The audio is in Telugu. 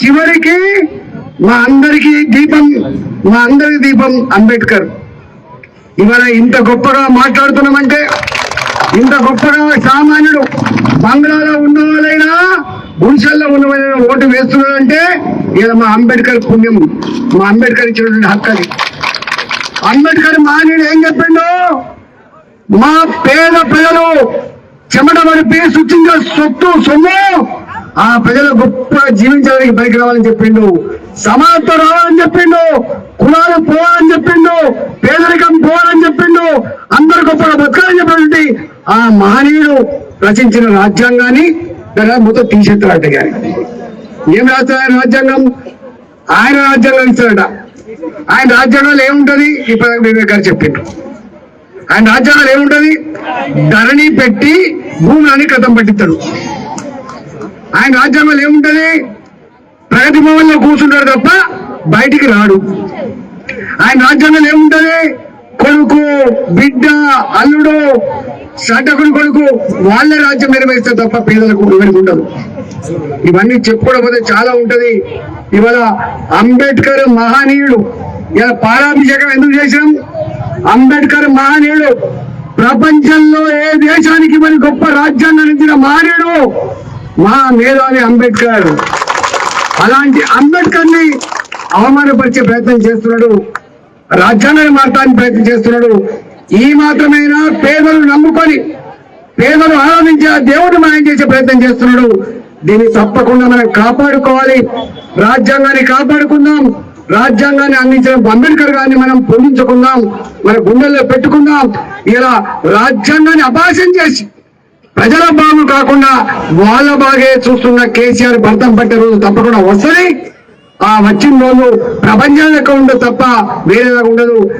చివరికి మా అందరికి దీపం మా అందరి దీపం అంబేద్కర్. ఇవాళ ఇంత గొప్పగా మాట్లాడుతున్నామంటే ఇంత గొప్పగా సామాన్యుడు బంగ్లాలో ఉన్న వాళ్ళైనా గుడిసెల్లో ఉన్న వాళ్ళైనా ఓటు వేస్తున్నారంటే ఇలా మా అంబేద్కర్ పుణ్యం మా అంబేద్కర్ ఇచ్చినటువంటి హక్కు అది. అంబేద్కర్ మానేడు ఏం చెప్పిండు మా పేద ప్రజలు చెమట పడిపి సృష్టించిన సొత్తు సొమ్ము ఆ ప్రజలు గొప్ప జీవించడానికి పనికి రావాలని చెప్పిండు. సమానత్వం రావాలని చెప్పిండు. కులాలు పోవాలని చెప్పిండు. పేదరికం పోవాలని చెప్పిండు. అందరు గొప్పగా బతకాలని చెప్పినటువంటి ఆ మహనీయుడు రచించిన రాజ్యాంగాన్ని మొత్తం తీసేస్తారట గారి. ఏం రాస్తారు ఆయన రాజ్యాంగం? ఆయన రాజ్యాంగం ఇస్తారట ఆయన రాజ్యాంగంలో ఏముంటది? ఈ వివేక్ గారు చెప్పిండు. ఆయన రాజ్యాంగంలో ఏముంటది? ధరణి పెట్టి భూములని కథం పెట్టిస్తాడు. ఆయన రాజ్యాంగంలో ఏముంటది? ప్రగతి భవన్లో కూర్చుంటాడు తప్ప బయటికి రాడు. ఆయన రాజ్యాంగంలో ఏముంటది? కొడుకు బిడ్డ అల్లుడు సడ్డకుడు కొడుకు వాళ్ళే రాజ్యం నిర్వహిస్తారు తప్ప పేదలకు ఎవరికి ఉండదు ఇవన్నీ చెప్పుకోవడం పోతే చాలా ఉంటది. ఇవాళ అంబేద్కర్ మహనీయుడు ఇలా పాలాభిషేకం ఎందుకు చేశాం? అంబేద్కర్ మహనీయుడు ప్రపంచంలో ఏ దేశానికి మరి గొప్ప రాజ్యాన్ని అందించిన మహనీయుడు? మా మేధావి అంబేద్కర్. అలాంటి అంబేద్కర్ని అవమానపరిచే ప్రయత్నం చేస్తున్నాడు. రాజ్యాంగాన్ని మార్చడానికి ప్రయత్నం చేస్తున్నాడు. ఈ మాత్రమైనా పేదలు నమ్ముకొని పేదలు ఆరాధించే ఆ దేవుడు మాయం చేసే ప్రయత్నం చేస్తున్నాడు. దీన్ని తప్పకుండా మనం కాపాడుకోవాలి. రాజ్యాంగాన్ని కాపాడుకుందాం. రాజ్యాంగాన్ని అందించిన అంబేద్కర్ గారిని మనం పొందించుకుందాం. మన గుండెల్లో పెట్టుకుందాం. ఇలా రాజ్యాంగాన్ని అభాషం చేసి ప్రజల బాగు కాకుండా వాళ్ళ బాగే చూస్తున్న కేసీఆర్ భర్తం పట్టే రోజు తప్పకుండా వస్తుంది. ఆ వచ్చిన రోజు ప్రపంచం లెక్క ఉండదు తప్ప వేరేలాగా ఉండదు.